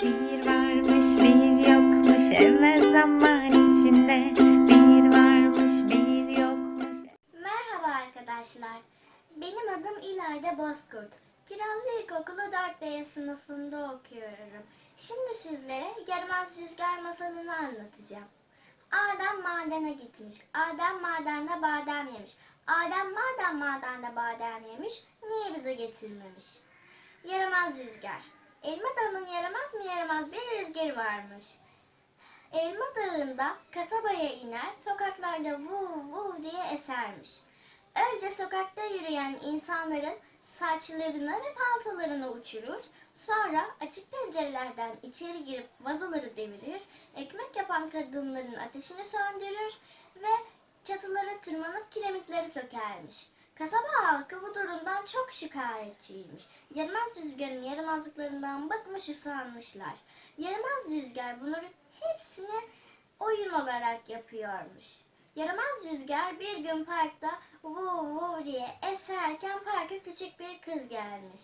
Bir varmış bir yokmuş evvel zaman içinde Bir varmış bir yokmuş Merhaba arkadaşlar. Benim adım İlayda Bozkurt. Kirazlı İlkokulu 4B sınıfında okuyorum. Şimdi sizlere Yaramaz Rüzgar masalını anlatacağım. Adem madene gitmiş. Adem madende badem yemiş. Adem madem madende badem yemiş. Niye bize getirmemiş? Yaramaz Rüzgar. Elma dalının yaramaz mı yaramaz bir rüzgarı varmış. Elma Dağı'nda kasabaya iner, sokaklarda vuv vuv diye esermiş. Önce sokakta yürüyen insanların saçlarını ve paltolarını uçurur, sonra açık pencerelerden içeri girip vazoları devirir, ekmek yapan kadınların ateşini söndürür ve çatılara tırmanıp kiremitleri sökermiş. Kasaba halkı bu durumdan çok şikayetçiymiş. Yaramaz rüzgarın yaramazlıklarından bıkmış usanmışlar. Yaramaz rüzgar bunları hepsini oyun olarak yapıyormuş. Yaramaz rüzgar bir gün parkta vuv vuv diye eserken parka küçük bir kız gelmiş.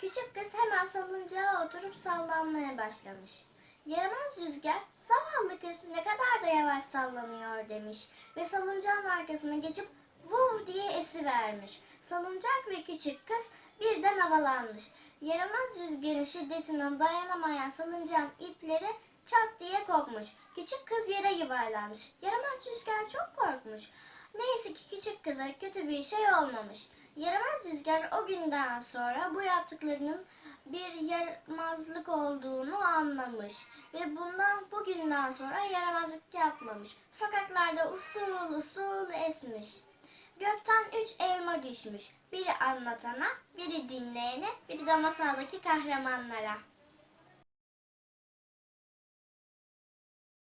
Küçük kız hemen salıncağa oturup sallanmaya başlamış. Yaramaz rüzgar zavallı kız ne kadar da yavaş sallanıyor demiş ve salıncağın arkasına geçip vuv diye esivermiş. Salıncak ve küçük kız birden havalanmış. Yaramaz rüzgarın şiddetine dayanamayan salıncağın ipleri çat diye kopmuş. Küçük kız yere yuvarlanmış. Yaramaz rüzgar çok korkmuş. Neyse ki küçük kıza kötü bir şey olmamış. Yaramaz rüzgar o günden sonra bu yaptıklarının bir yaramazlık olduğunu anlamış ve bundan bugünden sonra yaramazlık yapmamış. Sokaklarda usul usul esmiş. Gökten üç elma düşmüş. Biri anlatana, biri dinleyene, biri de masaldaki kahramanlara.